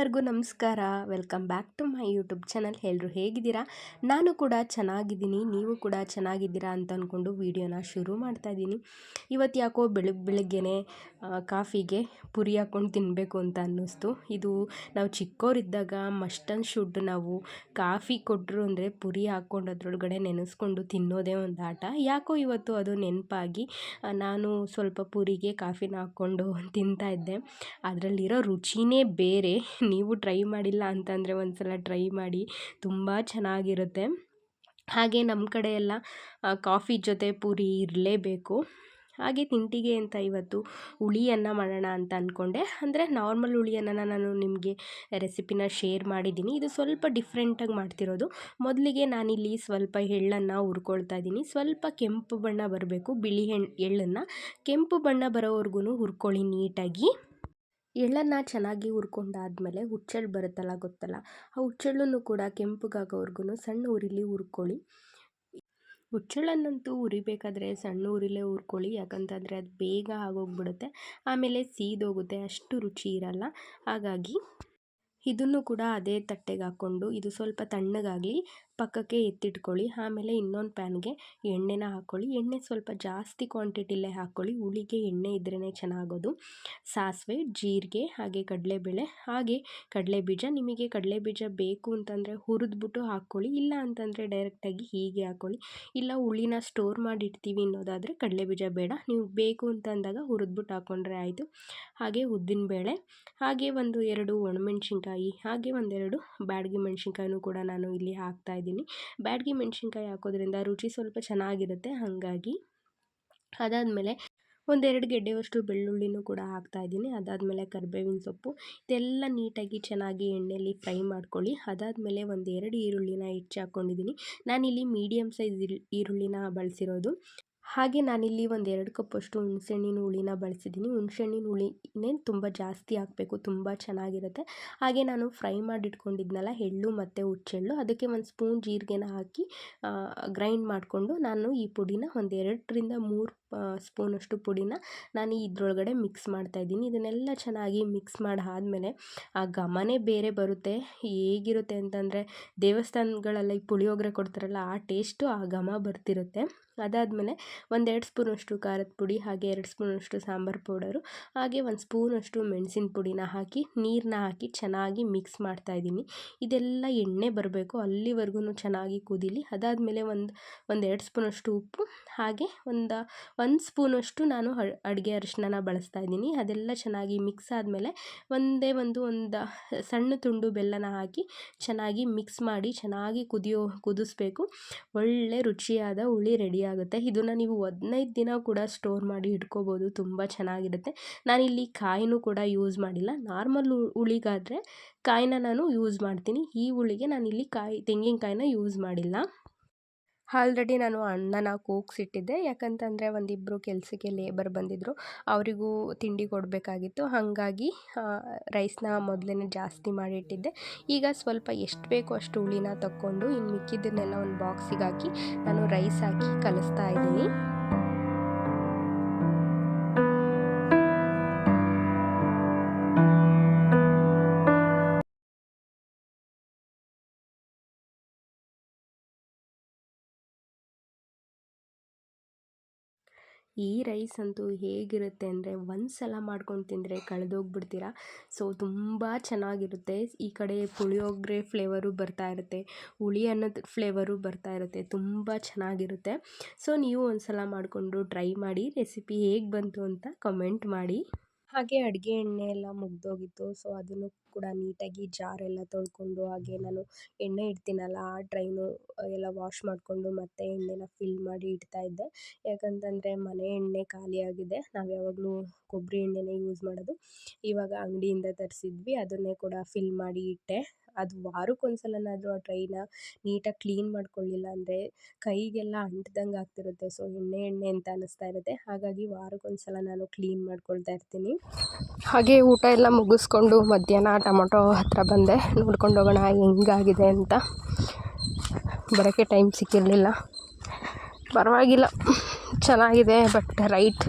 ಎಲ್ಲರಿಗೂ ನಮಸ್ಕಾರ. Welcome back to my YouTube channel. ಎಲ್ಲರೂ ಹೇಗಿದ್ದೀರಾ? ನಾನು ಕೂಡ ಚೆನ್ನಾಗಿದ್ದೀನಿ. ನೀವು ಕೂಡ ಚೆನ್ನಾಗಿದ್ದೀರಾ ಅಂತ ಅಂದ್ಕೊಂಡು ವೀಡಿಯೋನ ಶುರು ಮಾಡ್ತಾ ಇದ್ದೀನಿ. ಇವತ್ತು ಯಾಕೋ ಬೆಳಗ್ಗೆ ಬೆಳಗ್ಗೆನೆ ಕಾಫಿಗೆ ಪುರಿ ಹಾಕ್ಕೊಂಡು ತಿನ್ನಬೇಕು ಅಂತ ಅನ್ನಿಸ್ತು. ಇದು ನಾವು ಚಿಕ್ಕವರಿದ್ದಾಗ ಮಸ್ಟ್ ಶುಡ್ ನಾವು ಕಾಫಿ ಕೊಟ್ಟರು ಅಂದರೆ ಪುರಿ ಹಾಕ್ಕೊಂಡು ಅದರೊಳಗಡೆ ನೆನೆಸ್ಕೊಂಡು ತಿನ್ನೋದೇ ಒಂದು ಆಟ. ಯಾಕೋ ಇವತ್ತು ಅದು ನೆನಪಾಗಿ ನಾನು ಸ್ವಲ್ಪ ಪುರಿಗೆ ಕಾಫಿನ ಹಾಕ್ಕೊಂಡು ತಿಂತಾ ಇದ್ದೆ. ಅದರಲ್ಲಿರೋ ರುಚಿನೇ ಬೇರೆ. ನೀವು ಟ್ರೈ ಮಾಡಿಲ್ಲ ಅಂತಂದರೆ ಒಂದು ಸಲ ಟ್ರೈ ಮಾಡಿ, ತುಂಬ ಚೆನ್ನಾಗಿರುತ್ತೆ. ಹಾಗೆ ನಮ್ಮ ಕಡೆ ಎಲ್ಲ ಕಾಫಿ ಜೊತೆ ಪೂರಿ ಇರಲೇಬೇಕು. ಹಾಗೆ ತಿಂಡಿಗೆ ಅಂತ ಇವತ್ತು ಹುಳಿಯನ್ನು ಮಾಡೋಣ ಅಂತ ಅಂದ್ಕೊಂಡೆ ಅಂದರೆ ನಾರ್ಮಲ್ ಹುಳಿಯನ್ನು ನಾನು ನಿಮಗೆ ರೆಸಿಪಿನ ಶೇರ್ ಮಾಡಿದ್ದೀನಿ. ಇದು ಸ್ವಲ್ಪ ಡಿಫ್ರೆಂಟಾಗಿ ಮಾಡ್ತಿರೋದು. ಮೊದಲಿಗೆ ನಾನಿಲ್ಲಿ ಸ್ವಲ್ಪ ಎಳ್ಳನ್ನು ಹುರ್ಕೊಳ್ತಾ ಇದ್ದೀನಿ. ಸ್ವಲ್ಪ ಕೆಂಪು ಬಣ್ಣ ಬರಬೇಕು, ಬಿಳಿ ಎಳ್ಳನ್ನು. ಕೆಂಪು ಬಣ್ಣ ಬರೋವರೆಗೂ ಹುರ್ಕೊಳ್ಳಿ ನೀಟಾಗಿ. ಎಳ್ಳನ್ನು ಚೆನ್ನಾಗಿ ಹುರ್ಕೊಂಡಾದ್ಮೇಲೆ ಹುಚ್ಚೆಳ್ಳು ಬರುತ್ತಲ್ಲ ಗೊತ್ತಲ್ಲ? ಆ ಹುಚ್ಚೆಳ್ಳನ್ನು ಕೂಡ ಕೆಂಪಗಾಗೋವರೆಗೂ ಸಣ್ಣ ಉರಿಲಿ ಹುರ್ಕೊಳ್ಳಿ. ಹುಚ್ಚೆಳ್ಳನ್ನಂತೂ ಹುರಿಬೇಕಾದ್ರೆ ಸಣ್ಣ ಉರಿಲೇ ಹುರ್ಕೊಳ್ಳಿ, ಯಾಕಂತಂದರೆ ಅದು ಬೇಗ ಆಗೋಗ್ಬಿಡುತ್ತೆ. ಆಮೇಲೆ ಸೀದೋಗುತ್ತೆ, ಅಷ್ಟು ರುಚಿ ಇರಲ್ಲ. ಹಾಗಾಗಿ, ಇದನ್ನು ಕೂಡ ಅದೇ ತಟ್ಟೆಗೆ ಹಾಕ್ಕೊಂಡು, ಇದು ಸ್ವಲ್ಪ ತಣ್ಣಗಾಗಲಿ ಪಕ್ಕಕ್ಕೆ ಎತ್ತಿಟ್ಕೊಳ್ಳಿ, ಆಮೇಲೆ ಇನ್ನೊಂದು ಪ್ಯಾನ್ಗೆ ಎಣ್ಣೆನ ಹಾಕ್ಕೊಳ್ಳಿ ಎಣ್ಣೆ ಸ್ವಲ್ಪ ಜಾಸ್ತಿ ಕ್ವಾಂಟಿಟಿಲೇ ಹಾಕ್ಕೊಳ್ಳಿ ಹುಳಿಗೆ ಎಣ್ಣೆ ಇದ್ರೇ ಚೆನ್ನಾಗೋದು. ಸಾಸಿವೆ, ಜೀರಿಗೆ, ಹಾಗೆ ಕಡಲೆಬೇಳೆ, ಹಾಗೆ ಕಡಲೆಬೀಜ. ನಿಮಗೆ ಕಡಲೆಬೀಜ ಬೇಕು ಅಂತಂದರೆ ಹುರಿದ್ಬಿಟ್ಟು ಹಾಕ್ಕೊಳ್ಳಿ ಇಲ್ಲ ಅಂತಂದರೆ ಡೈರೆಕ್ಟಾಗಿ ಹೀಗೆ ಹಾಕ್ಕೊಳ್ಳಿ ಇಲ್ಲ ಹುಳಿನ ಸ್ಟೋರ್ ಮಾಡಿ ಇಡ್ತೀವಿ ಅನ್ನೋದಾದರೆ ಕಡಲೆಬೀಜ ಬೇಡ. ನೀವು ಬೇಕು ಅಂತ ಅಂದಾಗ ಹುರಿದ್ಬಿಟ್ಟು ಹಾಕ್ಕೊಂಡ್ರೆ ಆಯಿತು. ಹಾಗೆ ಉದ್ದಿನಬೇಳೆ, ಹಾಗೆ ಒಂದು ಎರಡು ಒಣಮೆಣ್ಸಿನ್ಕಾಯಿ, ಹಾಗೆ ಒಂದೆರಡು ಬ್ಯಾಡಗಿ ಮೆಣಸಿನ್ಕಾಯಿನೂ ಕೂಡ ನಾನು ಇಲ್ಲಿ ಹಾಕ್ತಾಯಿದ್ದೀನಿ ಇದ್ದೀನಿ ಬ್ಯಾಡಗಿ ಮೆಣಸಿನ್ಕಾಯಿ ಹಾಕೋದ್ರಿಂದ ರುಚಿ ಸ್ವಲ್ಪ ಚೆನ್ನಾಗಿರುತ್ತೆ, ಹಾಗಾಗಿ ಅದಾದಮೇಲೆ ಒಂದೆರಡು ಗೆಡ್ಡೆಯಷ್ಟು ಬೆಳ್ಳುಳ್ಳಿನೂ ಕೂಡ ಹಾಕ್ತಾ ಇದ್ದೀನಿ. ಅದಾದಮೇಲೆ ಕರಿಬೇವಿನ ಸೊಪ್ಪು, ಇದೆಲ್ಲ ನೀಟಾಗಿ ಚೆನ್ನಾಗಿ ಎಣ್ಣೆಯಲ್ಲಿ ಫ್ರೈ ಮಾಡ್ಕೊಳ್ಳಿ. ಅದಾದಮೇಲೆ ಒಂದೆರಡು ಈರುಳ್ಳಿನ ಹೆಚ್ಚು ಹಾಕ್ಕೊಂಡಿದ್ದೀನಿ. ನಾನಿಲ್ಲಿ ಮೀಡಿಯಮ್ ಸೈಜ್ ಈರುಳ್ಳಿನ ಬಳಸಿರೋದು. ಹಾಗೆ ನಾನಿಲ್ಲಿ ಒಂದು ಎರಡು ಕಪ್ಪಷ್ಟು ಹುಣ್ಸೆಹಣ್ಣಿನ ಹುಳಿನ ಬಳಸಿದ್ದೀನಿ. ಹುಣ್ಸೆಹಣ್ಣಿನ ಹುಳಿನೇ ತುಂಬ ಜಾಸ್ತಿ ಹಾಕಬೇಕು, ತುಂಬ ಚೆನ್ನಾಗಿರುತ್ತೆ. ಹಾಗೆ ನಾನು ಫ್ರೈ ಮಾಡಿ ಇಟ್ಕೊಂಡಿದ್ನಲ್ಲ ಎಳ್ಳು ಮತ್ತು ಹುಚ್ಚೆಳ್ಳು. ಅದಕ್ಕೆ ಒಂದು ಸ್ಪೂನ್ ಜೀರಿಗೆನ ಹಾಕಿ ಗ್ರೈಂಡ್ ಮಾಡಿಕೊಂಡು ನಾನು ಈ ಪುಡಿನ ಒಂದು ಎರಡರಿಂದ ಮೂರು ಸ್ಪೂನಷ್ಟು ಪುಡಿನ ನಾನು ಇದ್ರೊಳಗಡೆ ಮಿಕ್ಸ್ ಮಾಡ್ತಾಯಿದ್ದೀನಿ ಇದನ್ನೆಲ್ಲ ಚೆನ್ನಾಗಿ ಮಿಕ್ಸ್ ಮಾಡಿ ಆದಮೇಲೆ ಆ ಘಮನೇ ಬೇರೆ ಬರುತ್ತೆ. ಹೇಗಿರುತ್ತೆ ಅಂತಂದರೆ ದೇವಸ್ಥಾನಗಳೆಲ್ಲ ಈ ಪುಳಿಯೋಗರೆ ಕೊಡ್ತಾರಲ್ಲ, ಆ ಟೇಸ್ಟು ಆ ಘಮ ಬರ್ತಿರುತ್ತೆ. ಅದಾದಮೇಲೆ ಒಂದೆರಡು ಸ್ಪೂನಷ್ಟು ಖಾರದ ಪುಡಿ ಹಾಗೆ ಎರಡು ಸ್ಪೂನಷ್ಟು ಸಾಂಬಾರು ಪೌಡರು, ಹಾಗೆ ಒಂದು ಸ್ಪೂನಷ್ಟು ಮೆಣಸಿನ ಪುಡಿನ ಹಾಕಿ ನೀರನ್ನ ಹಾಕಿ ಚೆನ್ನಾಗಿ ಮಿಕ್ಸ್ ಮಾಡ್ತಾಯಿದ್ದೀನಿ ಇದೆಲ್ಲ ಎಣ್ಣೆ ಬರಬೇಕು, ಅಲ್ಲಿವರೆಗೂ ಚೆನ್ನಾಗಿ ಕುದೀಲಿ. ಅದಾದಮೇಲೆ ಒಂದು, ಒಂದೆರಡು ಸ್ಪೂನಷ್ಟು ಉಪ್ಪು, ಹಾಗೆ ಒಂದು ಒಂದು ಸ್ಪೂನಷ್ಟು ನಾನು ಅಡುಗೆ ಅರಿಶಿನ ಬಳಸ್ತಾ ಇದ್ದೀನಿ. ಅದೆಲ್ಲ ಚೆನ್ನಾಗಿ ಮಿಕ್ಸ್ ಆದಮೇಲೆ ಒಂದೇ ಒಂದು ಒಂದು ಸಣ್ಣ ತುಂಡು ಬೆಲ್ಲನ ಹಾಕಿ ಚೆನ್ನಾಗಿ ಮಿಕ್ಸ್ ಮಾಡಿ ಚೆನ್ನಾಗಿ ಕುದಿಯೋ, ಕುದಿಸ್ಬೇಕು. ಒಳ್ಳೆ ರುಚಿಯಾದ ಹುಳಿ ರೆಡಿ ಆಗುತ್ತೆ. ಇದನ್ನು ನೀವು ಹದಿನೈದು ದಿನ ಕೂಡ ಸ್ಟೋರ್ ಮಾಡಿ ಇಟ್ಕೋಬೋದು. ತುಂಬ ಚೆನ್ನಾಗಿರುತ್ತೆ. ನಾನಿಲ್ಲಿ ಕಾಯಿನೂ ಕೂಡ ಯೂಸ್ ಮಾಡಿಲ್ಲ. ನಾರ್ಮಲ್ ಹುಳಿಗಾದರೆ ಕಾಯಿನ ನಾನು ಯೂಸ್ ಮಾಡ್ತೀನಿ. ಈ ಹುಳಿಗೆ ನಾನಿಲ್ಲಿ ಕಾಯಿ, ತೆಂಗಿನಕಾಯಿನ ಯೂಸ್ ಮಾಡಿಲ್ಲ. ಆಲ್ರೆಡಿ ನಾನು ಅನ್ನನ ಕೂಗ್ಸಿಟ್ಟಿದ್ದೆ ಯಾಕಂತಂದರೆ ಒಂದಿಬ್ಬರು ಕೆಲಸಕ್ಕೆ ಲೇಬರ್ ಬಂದಿದ್ದರು ಅವರಿಗೂ ತಿಂಡಿ ಕೊಡಬೇಕಾಗಿತ್ತು. ಹಾಗಾಗಿ ರೈಸ್ನ ಮೊದಲೇ ಜಾಸ್ತಿ ಮಾಡಿಟ್ಟಿದ್ದೆ ಈಗ ಸ್ವಲ್ಪ ಎಷ್ಟು ಬೇಕೋ ಅಷ್ಟು ಹುಳಿನ ತಕ್ಕೊಂಡು ಇನ್ನು ಮಿಕ್ಕಿದ್ದನ್ನೆಲ್ಲ ಒಂದು ಬಾಕ್ಸಿಗೆ ಹಾಕಿ ನಾನು ರೈಸ್ ಹಾಕಿ ಕಲಿಸ್ತಾ ಇದ್ದೀನಿ. ಈ ರೈಸ್ ಅಂತೂ ಹೇಗಿರುತ್ತೆ ಅಂದರೆ ಒಂದು ಸಲ ಮಾಡ್ಕೊಂಡು ತಿಂದರೆ ಕಳೆದೋಗ್ಬಿಡ್ತೀರಾ? ಸೊ ತುಂಬ ಚೆನ್ನಾಗಿರುತ್ತೆ. ಈ ಕಡೆ ಪುಳಿಯೋಗರೆ ಫ್ಲೇವರು ಬರ್ತಾ ಇರುತ್ತೆ. ಹುಳಿ ಅನ್ನೋದು ಫ್ಲೇವರು ಬರ್ತಾ ಇರುತ್ತೆ. ತುಂಬ ಚೆನ್ನಾಗಿರುತ್ತೆ. ಸೊ ನೀವು ಒಂದು ಸಲ ಮಾಡಿಕೊಂಡು ಟ್ರೈ ಮಾಡಿ ರೆಸಿಪಿ ಹೇಗೆ ಬಂತು ಅಂತ ಕಮೆಂಟ್ ಮಾಡಿ. ಹಾಗೆ ಅಡುಗೆ ಎಣ್ಣೆ ಎಲ್ಲ ಮುಗಿದೋಗಿತ್ತು. ಸೊ ಅದನ್ನು ಕೂಡ ನೀಟಾಗಿ ಜಾರೆಲ್ಲ ತೊಳ್ಕೊಂಡು ಹಾಗೆ ನಾನು ಎಣ್ಣೆ ಇಡ್ತೀನಲ್ಲ, ಆ ಟ್ರೈನು ಎಲ್ಲ ವಾಶ್ ಮಾಡಿಕೊಂಡು ಮತ್ತೆ ಎಣ್ಣೆನ ಫಿಲ್ ಮಾಡಿ ಇಡ್ತಾ ಇದ್ದೆ. ಯಾಕಂತಂದರೆ ಮನೆ ಎಣ್ಣೆ ಖಾಲಿಯಾಗಿದೆ ನಾವು ಯಾವಾಗಲೂ ಕೊಬ್ಬರಿ ಎಣ್ಣೆನೇ ಯೂಸ್ ಮಾಡೋದು. ಇವಾಗ ಅಂಗಡಿಯಿಂದ ತರಿಸಿದ್ವಿ. ಅದನ್ನೇ ಕೂಡ ಫಿಲ್ ಮಾಡಿ ಇಟ್ಟೆ. ಅದು ವಾರಕ್ಕೊಂದ್ಸಲನಾದರೂ ಆ ಟ್ರೈನ ನೀಟಾಗಿ ಕ್ಲೀನ್ ಮಾಡ್ಕೊಳ್ಳಿಲ್ಲ ಅಂದರೆ ಕೈಗೆಲ್ಲ ಅಂಟ್ದಂಗೆ ಆಗ್ತಿರುತ್ತೆ. ಸೊ, ಎಣ್ಣೆ ಎಣ್ಣೆ ಅಂತ ಅನ್ನಿಸ್ತಾ ಇರುತ್ತೆ. ಹಾಗಾಗಿ ವಾರಕ್ಕೊಂದ್ಸಲ ನಾನು ಕ್ಲೀನ್ ಮಾಡ್ಕೊಳ್ತಾ ಇರ್ತೀನಿ. ಹಾಗೆ ಊಟ ಎಲ್ಲ ಮುಗಿಸ್ಕೊಂಡು ಮಧ್ಯಾಹ್ನ ಟೊಮೊಟೊ ಹತ್ರ ಬಂದೆ. ನೋಡ್ಕೊಂಡು ಹೋಗೋಣ ಹೆಂಗಾಗಿದೆ ಅಂತ. ಬರೋಕ್ಕೆ ಟೈಮ್ ಸಿಕ್ಕಿರಲಿಲ್ಲ. ಪರವಾಗಿಲ್ಲ. ಚೆನ್ನಾಗಿದೆ, but right,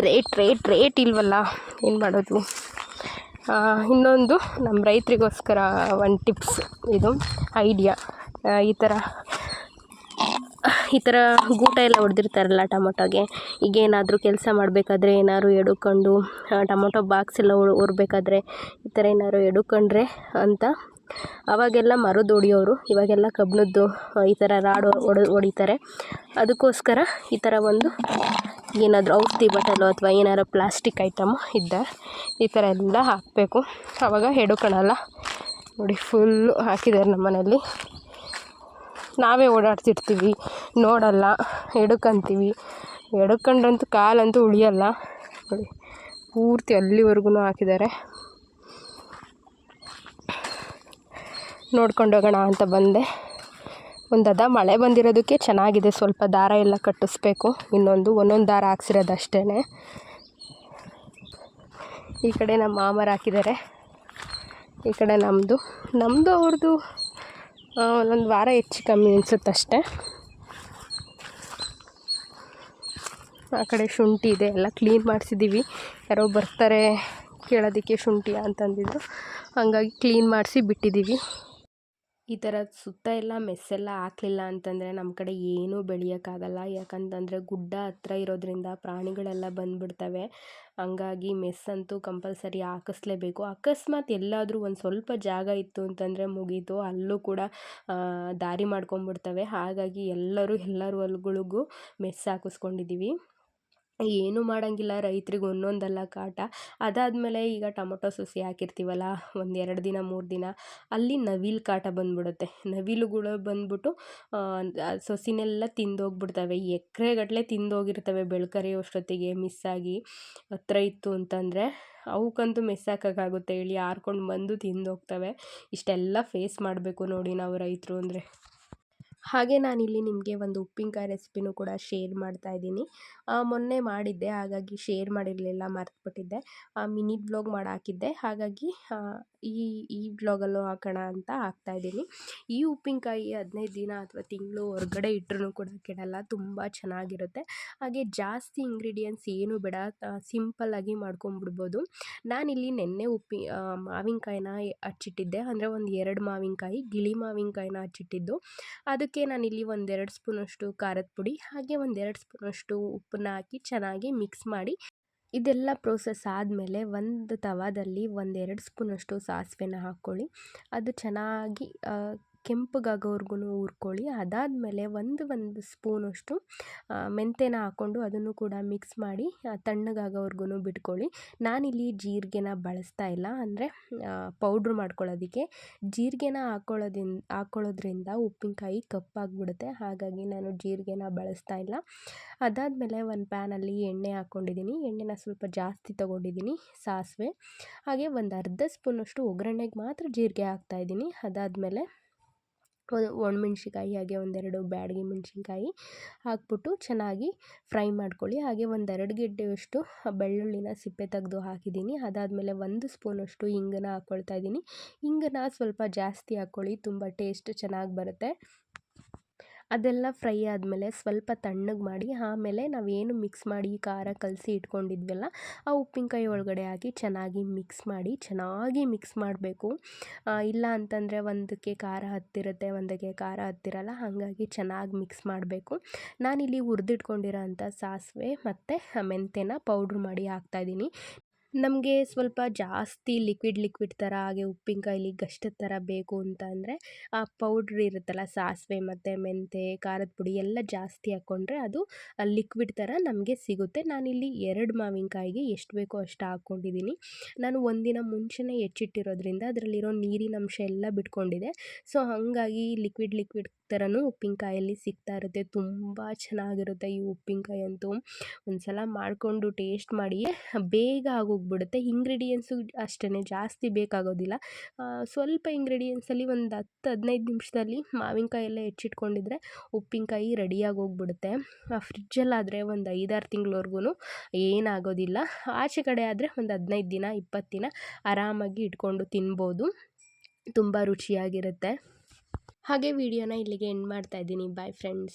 rate rate rate ಇಲ್ವಲ್ಲ? ಏನು ಮಾಡೋದು? ಇನ್ನೊಂದು ನಮ್ಮ ರೈತರಿಗೋಸ್ಕರ ಒಂದು ಟಿಪ್ಸ್ ಇದು ಐಡಿಯಾ ಈ ಥರ ಈ ಥರ ಗೂಟ ಎಲ್ಲ ಹೊಡೆದಿರ್ತಾರಲ್ಲ ಟೊಮೊಟೊಗೆ. ಈಗೇನಾದರೂ ಕೆಲಸ ಮಾಡಬೇಕಾದ್ರೆ ಏನಾದ್ರು ಎಡುಕೊಂಡು ಟೊಮೊಟೊ ಬಾಕ್ಸ್ ಎಲ್ಲ ಹೊರಬೇಕಾದ್ರೆ ಈ ಥರ ಏನಾದ್ರು ಎಡುಕೊಂಡ್ರೆ ಅಂತ. ಅವಾಗೆಲ್ಲ ಮರದ ಹೊಡಿಯೋರು ಇವಾಗೆಲ್ಲ ಕಬ್ಬಿಣದ್ದು ಈ ಥರ ರಾಡ್ ಹೊಡೆ ಹೊಡಿತಾರೆ ಅದಕ್ಕೋಸ್ಕರ ಈ ಥರ ಒಂದು ಏನಾದರೂ ಔಷಧಿ ಬಾಟಲು ಅಥವಾ ಏನಾರು ಪ್ಲಾಸ್ಟಿಕ್ ಐಟಮ್ ಇದ್ದರೆ ಈ ಥರ ಎಲ್ಲ ಹಾಕಬೇಕು. ಆವಾಗ ಹೆಡ್ಕೊಳಲ್ಲ ನೋಡಿ ಫುಲ್ಲು ಹಾಕಿದ್ದಾರೆ ನಮ್ಮ ಮನೆಯಲ್ಲಿ ನಾವೇ ಓಡಾಡ್ತಿರ್ತೀವಿ. ನೋಡಲ್ಲ, ಎಡ್ಕಂತೀವಿ. ಎಡ್ಕೊಂಡ್ರಂತೂ ಕಾಲಂತೂ ಉಳಿಯಲ್ಲ. ನೋಡಿ, ಪೂರ್ತಿ ಅಲ್ಲಿವರೆಗೂ ಹಾಕಿದ್ದಾರೆ. ನೋಡ್ಕೊಂಡು ಹೋಗೋಣ ಅಂತ ಬಂದೆ. ಒಂದು ಅದ ಮಳೆ ಬಂದಿರೋದಕ್ಕೆ ಚೆನ್ನಾಗಿದೆ. ಸ್ವಲ್ಪ ದಾರ ಎಲ್ಲ ಕಟ್ಟಿಸ್ಬೇಕು. ಇನ್ನೊಂದು, ಒಂದೊಂದು ದಾರ ಹಾಕ್ಸಿರೋದು ಅಷ್ಟೇ ಈ ಕಡೆ ನಮ್ಮ ಮಾಮರು ಹಾಕಿದ್ದಾರೆ. ಈ ಕಡೆ ನಮ್ಮದು ನಮ್ಮದು ಅವ್ರದ್ದು ಒಂದೊಂದು ವಾರ ಹೆಚ್ಚು ಕಮ್ಮಿ ಅನ್ಸುತ್ತೆ ಅಷ್ಟೇ. ಆ ಕಡೆ ಶುಂಠಿ ಇದೆ. ಎಲ್ಲ ಕ್ಲೀನ್ ಮಾಡಿಸಿದ್ದೀವಿ. ಯಾರೋ ಬರ್ತಾರೆ ಕೇಳೋದಕ್ಕೆ ಶುಂಠಿ ಅಂತಂದಿದ್ದು ಹಾಗಾಗಿ ಕ್ಲೀನ್ ಮಾಡಿಸಿ ಬಿಟ್ಟಿದ್ದೀವಿ. ಈ ಥರ ಸುತ್ತ ಎಲ್ಲ ಮೆಸ್ಸೆಲ್ಲ ಹಾಕ್ಲಿಲ್ಲ ಅಂತಂದರೆ ನಮ್ಮ ಕಡೆ ಏನೂ ಬೆಳೆಯೋಕ್ಕಾಗಲ್ಲ. ಯಾಕಂತಂದರೆ ಗುಡ್ಡ ಹತ್ರ ಇರೋದರಿಂದ ಪ್ರಾಣಿಗಳೆಲ್ಲ ಬಂದುಬಿಡ್ತವೆ. ಹಂಗಾಗಿ ಮೆಸ್ ಅಂತೂ ಕಂಪಲ್ಸರಿ ಹಾಕಿಸ್ಲೇಬೇಕು. ಅಕಸ್ಮಾತ್ ಎಲ್ಲಾದರೂ ಒಂದು ಸ್ವಲ್ಪ ಜಾಗ ಇತ್ತು ಅಂತಂದರೆ ಮುಗೀತು. ಅಲ್ಲೂ ಕೂಡ ದಾರಿ ಮಾಡ್ಕೊಂಬಿಡ್ತವೆ ಹಾಗಾಗಿ ಎಲ್ಲರೂ ಎಲ್ಲರ ಹೊಲ್ಗಳಿಗೂ ಮೆಸ್ ಹಾಕಿಸ್ಕೊಂಡಿದ್ದೀವಿ ಏನೂ ಮಾಡೋಂಗಿಲ್ಲ ರೈತ್ರಿಗೆ ಒಂದೊಂದಲ್ಲ ಕಾಟ. ಅದಾದಮೇಲೆ ಈಗ ಟೊಮೊಟೊ ಸಸಿ ಹಾಕಿರ್ತೀವಲ್ಲ ಒಂದು ಎರಡು ದಿನ, ಮೂರು ದಿನ, ಅಲ್ಲಿ ನವಿಲು ಕಾಟ ಬಂದ್ಬಿಡುತ್ತೆ. ನವಿಲುಗಳು ಬಂದ್ಬಿಟ್ಟು ಸಸಿನೆಲ್ಲ ತಿಂದೋಗ್ಬಿಡ್ತವೆ. ಎಕರೆಗಟ್ಟಲೆ ತಿಂದೋಗಿರ್ತವೆ ಬೆಳ್ಕರಿಯೋಷ್ಟೊತ್ತಿಗೆ ಮಿಸ್ಸಾಗಿ ಹತ್ರ ಇತ್ತು ಅಂತಂದರೆ, ಅವಕ್ಕಂತೂ ಮಿಸ್ ಹಾಕೋಕ್ಕಾಗುತ್ತೆ. ಹೇಳಿ ಹಾರ್ಕೊಂಡು ಬಂದು ತಿಂದೋಗ್ತವೆ. ಇಷ್ಟೆಲ್ಲ ಫೇಸ್ ಮಾಡಬೇಕು ನೋಡಿ ನಾವು ರೈತರು ಅಂದರೆ. ಹಾಗೆ ನಾನಿಲ್ಲಿ ನಿಮಗೆ ಒಂದು ಉಪ್ಪಿನಕಾಯಿ ರೆಸಿಪಿನೂ ಕೂಡ ಶೇರ್ ಮಾಡ್ತಾ ಇದ್ದೀನಿ. ಮೊನ್ನೆ ಮಾಡಿದ್ದೆ, ಹಾಗಾಗಿ ಶೇರ್ ಮಾಡಿರಲಿಲ್ಲ, ಮರ್ತುಬಿಟ್ಟಿದ್ದೆ. ಮಿನಿ ಬ್ಲಾಗ್ ಮಾಡಿ ಹಾಕಿದ್ದೆ. ಹಾಗಾಗಿ ಈ ಈ ಬ್ಲಾಗಲ್ಲೂ ಹಾಕೋಣ ಅಂತ ಹಾಕ್ತಾಯಿದ್ದೀನಿ ಈ ಉಪ್ಪಿನಕಾಯಿ ಹದಿನೈದು ದಿನ ಅಥವಾ ತಿಂಗಳು ಹೊರಗಡೆ ಇಟ್ಟರೂ ಕೂಡ ಕೆಡಲ್ಲ, ತುಂಬ ಚೆನ್ನಾಗಿರುತ್ತೆ. ಹಾಗೆ ಜಾಸ್ತಿ ಇಂಗ್ರೀಡಿಯೆಂಟ್ಸ್ ಏನು ಬೇಡ ಸಿಂಪಲ್ಲಾಗಿ ಮಾಡ್ಕೊಂಬಿಡ್ಬೋದು. ನಾನಿಲ್ಲಿ ನೆನ್ನೆ ಉಪ್ಪಿ ಮಾವಿನಕಾಯಿನ ಹಚ್ಚಿಟ್ಟಿದ್ದೆ. ಅಂದರೆ ಒಂದು ಎರಡು ಮಾವಿನಕಾಯಿ, ಗಿಳಿ ಮಾವಿನಕಾಯಿನ ಹಚ್ಚಿಟ್ಟಿದ್ದು. ಅದಕ್ಕೆ ನಾನಿಲ್ಲಿ ಒಂದೆರಡು ಸ್ಪೂನಷ್ಟು ಖಾರದ ಪುಡಿ, ಹಾಗೆ ಒಂದೆರಡು ಸ್ಪೂನಷ್ಟು ಉಪ್ಪನ್ನ ಹಾಕಿ ಚೆನ್ನಾಗಿ ಮಿಕ್ಸ್ ಮಾಡಿ ಇದೆಲ್ಲ ಪ್ರೋಸೆಸ್ ಆದಮೇಲೆ ಒಂದು ತವಾದಲ್ಲಿ ಒಂದೆರಡು ಸ್ಪೂನಷ್ಟು ಸಾಸಿವೆನ ಹಾಕ್ಕೊಳ್ಳಿ. ಅದು ಚೆನ್ನಾಗಿ ಕೆಂಪಗಾಗೋವರ್ಗು ಹುರ್ಕೊಳ್ಳಿ. ಅದಾದಮೇಲೆ ಒಂದು ಒಂದು ಸ್ಪೂನಷ್ಟು ಮೆಂತ್ಯನ ಹಾಕ್ಕೊಂಡು ಅದನ್ನು ಕೂಡ ಮಿಕ್ಸ್ ಮಾಡಿ ತಣ್ಣಗಾಗೋವರೆಗೂ ಬಿಟ್ಕೊಳ್ಳಿ. ನಾನಿಲ್ಲಿ ಜೀರಿಗೆನ ಬಳಸ್ತಾ ಇಲ್ಲ. ಅಂದರೆ ಪೌಡ್ರ್ ಮಾಡ್ಕೊಳ್ಳೋದಕ್ಕೆ. ಜೀರಿಗೆನ ಹಾಕೊಳ್ಳೋದಿನ್ ಹಾಕ್ಕೊಳ್ಳೋದ್ರಿಂದ ಉಪ್ಪಿನಕಾಯಿ ಕಪ್ಪಾಗಿಬಿಡುತ್ತೆ. ಹಾಗಾಗಿ ನಾನು ಜೀರಿಗೆನ ಬಳಸ್ತಾ ಇಲ್ಲ. ಅದಾದಮೇಲೆ ಒಂದು ಪ್ಯಾನಲ್ಲಿ ಎಣ್ಣೆ ಹಾಕ್ಕೊಂಡಿದ್ದೀನಿ ಎಣ್ಣೆನ ಸ್ವಲ್ಪ ಜಾಸ್ತಿ ತೊಗೊಂಡಿದ್ದೀನಿ ಸಾಸಿವೆ. ಹಾಗೆ ಒಂದು ಅರ್ಧ ಸ್ಪೂನಷ್ಟು ಒಗ್ಗರಣೆಗೆ ಮಾತ್ರ ಜೀರಿಗೆ ಹಾಕ್ತಾಯಿದ್ದೀನಿ ಅದಾದಮೇಲೆ ಒಣಮೆಣ್ಸಿನ್ಕಾಯಿ ಹಾಗೆ ಒಂದೆರಡು ಬ್ಯಾಡಗಿ ಮೆಣಸಿನ್ಕಾಯಿ ಹಾಕ್ಬಿಟ್ಟು ಚೆನ್ನಾಗಿ ಫ್ರೈ ಮಾಡ್ಕೊಳ್ಳಿ. ಹಾಗೆ ಒಂದೆರಡು ಗೆಡ್ಡೆಯಷ್ಟು ಬೆಳ್ಳುಳ್ಳಿನ ಸಿಪ್ಪೆ ತೆಗೆದು ಹಾಕಿದ್ದೀನಿ. ಅದಾದಮೇಲೆ ಒಂದು ಸ್ಪೂನಷ್ಟು ಇಂಗನ್ನ ಹಾಕ್ಕೊಳ್ತಾ ಇದ್ದೀನಿ. ಹಿಂಗನ ಸ್ವಲ್ಪ ಜಾಸ್ತಿ ಹಾಕ್ಕೊಳ್ಳಿ, ತುಂಬ ಟೇಸ್ಟ್ ಚೆನ್ನಾಗಿ ಬರುತ್ತೆ. ಅದೆಲ್ಲ ಫ್ರೈ ಆದಮೇಲೆ ಸ್ವಲ್ಪ ತಣ್ಣಗೆ ಮಾಡಿ, ಆಮೇಲೆ ನಾವೇನು ಮಿಕ್ಸ್ ಮಾಡಿ ಖಾರ ಕಲಸಿ ಇಟ್ಕೊಂಡಿದ್ವಲ್ಲ, ಆ ಉಪ್ಪಿನಕಾಯಿ ಒಳಗಡೆ ಹಾಕಿ ಚೆನ್ನಾಗಿ ಮಿಕ್ಸ್ ಮಾಡಿ, ಚೆನ್ನಾಗಿ ಮಿಕ್ಸ್ ಮಾಡಬೇಕು. ಇಲ್ಲ ಅಂತಂದರೆ ಒಂದಕ್ಕೆ ಖಾರ ಹತ್ತಿರುತ್ತೆ, ಒಂದಕ್ಕೆ ಖಾರ ಹತ್ತಿರಲ್ಲ, ಹಾಗಾಗಿ ಚೆನ್ನಾಗಿ ಮಿಕ್ಸ್ ಮಾಡಬೇಕು. ನಾನಿಲ್ಲಿ ಹುರಿದಿಟ್ಕೊಂಡಿರೋ ಅಂಥ ಸಾಸಿವೆ ಮತ್ತು ಮೆಂತ್ಯನ ಪೌಡ್ರ್ ಮಾಡಿ ಹಾಕ್ತಾಯಿದ್ದೀನಿ ನಮಗೆ ಸ್ವಲ್ಪ ಜಾಸ್ತಿ ಲಿಕ್ವಿಡ್ ಲಿಕ್ವಿಡ್ ಥರ ಹಾಗೆ ಉಪ್ಪಿನಕಾಯಿಲಿ ಗಷ್ಟದ ಥರ ಬೇಕು ಅಂತ ಅಂದರೆ, ಆ ಪೌಡ್ರ್ ಇರುತ್ತಲ್ಲ, ಸಾಸಿವೆ ಮತ್ತು ಮೆಂತೆ, ಖಾರದ ಪುಡಿ ಎಲ್ಲ ಜಾಸ್ತಿ ಹಾಕ್ಕೊಂಡ್ರೆ ಅದು ಲಿಕ್ವಿಡ್ ಥರ ನಮಗೆ ಸಿಗುತ್ತೆ. ನಾನಿಲ್ಲಿ ಎರಡು ಮಾವಿನಕಾಯಿಗೆ ಎಷ್ಟು ಬೇಕೋ ಅಷ್ಟು ಹಾಕ್ಕೊಂಡಿದ್ದೀನಿ. ನಾನು ಒಂದಿನ ಮುಂಚೆನೇ ಹೆಚ್ಚಿಟ್ಟಿರೋದ್ರಿಂದ ಅದರಲ್ಲಿರೋ ನೀರಿನ ಅಂಶ ಎಲ್ಲ ಬಿಟ್ಕೊಂಡಿದೆ. ಸೊ ಹಾಗಾಗಿ ಲಿಕ್ವಿಡ್ ಲಿಕ್ವಿಡ್ ಥರನೂ ಉಪ್ಪಿನಕಾಯಲ್ಲಿ ಸಿಗ್ತಾ ಇರುತ್ತೆ. ತುಂಬ ಚೆನ್ನಾಗಿರುತ್ತೆ ಈ ಉಪ್ಪಿನಕಾಯಿ ಅಂತೂ. ಒಂದು ಸಲ ಮಾಡಿಕೊಂಡು ಟೇಸ್ಟ್ ಮಾಡಿ. ಬೇಗ ಆಗೋಗ್ಬಿಡುತ್ತೆ. ಇಂಗ್ರೀಡಿಯೆಂಟ್ಸು ಅಷ್ಟೇ ಜಾಸ್ತಿ ಬೇಕಾಗೋದಿಲ್ಲ. ಸ್ವಲ್ಪ ಇಂಗ್ರೀಡಿಯೆಂಟ್ಸಲ್ಲಿ ಒಂದು ಹತ್ತು, ಹದಿನೈದು ನಿಮಿಷದಲ್ಲಿ ಮಾವಿನಕಾಯಿ ಎಲ್ಲ ಹೆಚ್ಚಿಟ್ಕೊಂಡಿದ್ರೆ ಉಪ್ಪಿನಕಾಯಿ ರೆಡಿಯಾಗಿ ಹೋಗ್ಬಿಡುತ್ತೆ ಫ್ರಿಜ್ಜಲ್ಲಾದರೆ ಒಂದು ಐದಾರು ತಿಂಗಳವರೆಗೂ ಏನಾಗೋದಿಲ್ಲ. ಆಚೆ ಕಡೆ ಆದರೆ ಒಂದು ಹದಿನೈದು ದಿನ, ಇಪ್ಪತ್ತು ದಿನ ಆರಾಮಾಗಿ ಇಟ್ಕೊಂಡು ತಿನ್ಬೋದು. ತುಂಬ ರುಚಿಯಾಗಿರುತ್ತೆ. ಹಾಗೆ ವಿಡಿಯೋನ ಇಲ್ಲಿಗೆ ಎಂಡ್ ಮಾಡ್ತಾ ಇದ್ದೀನಿ. Bye friends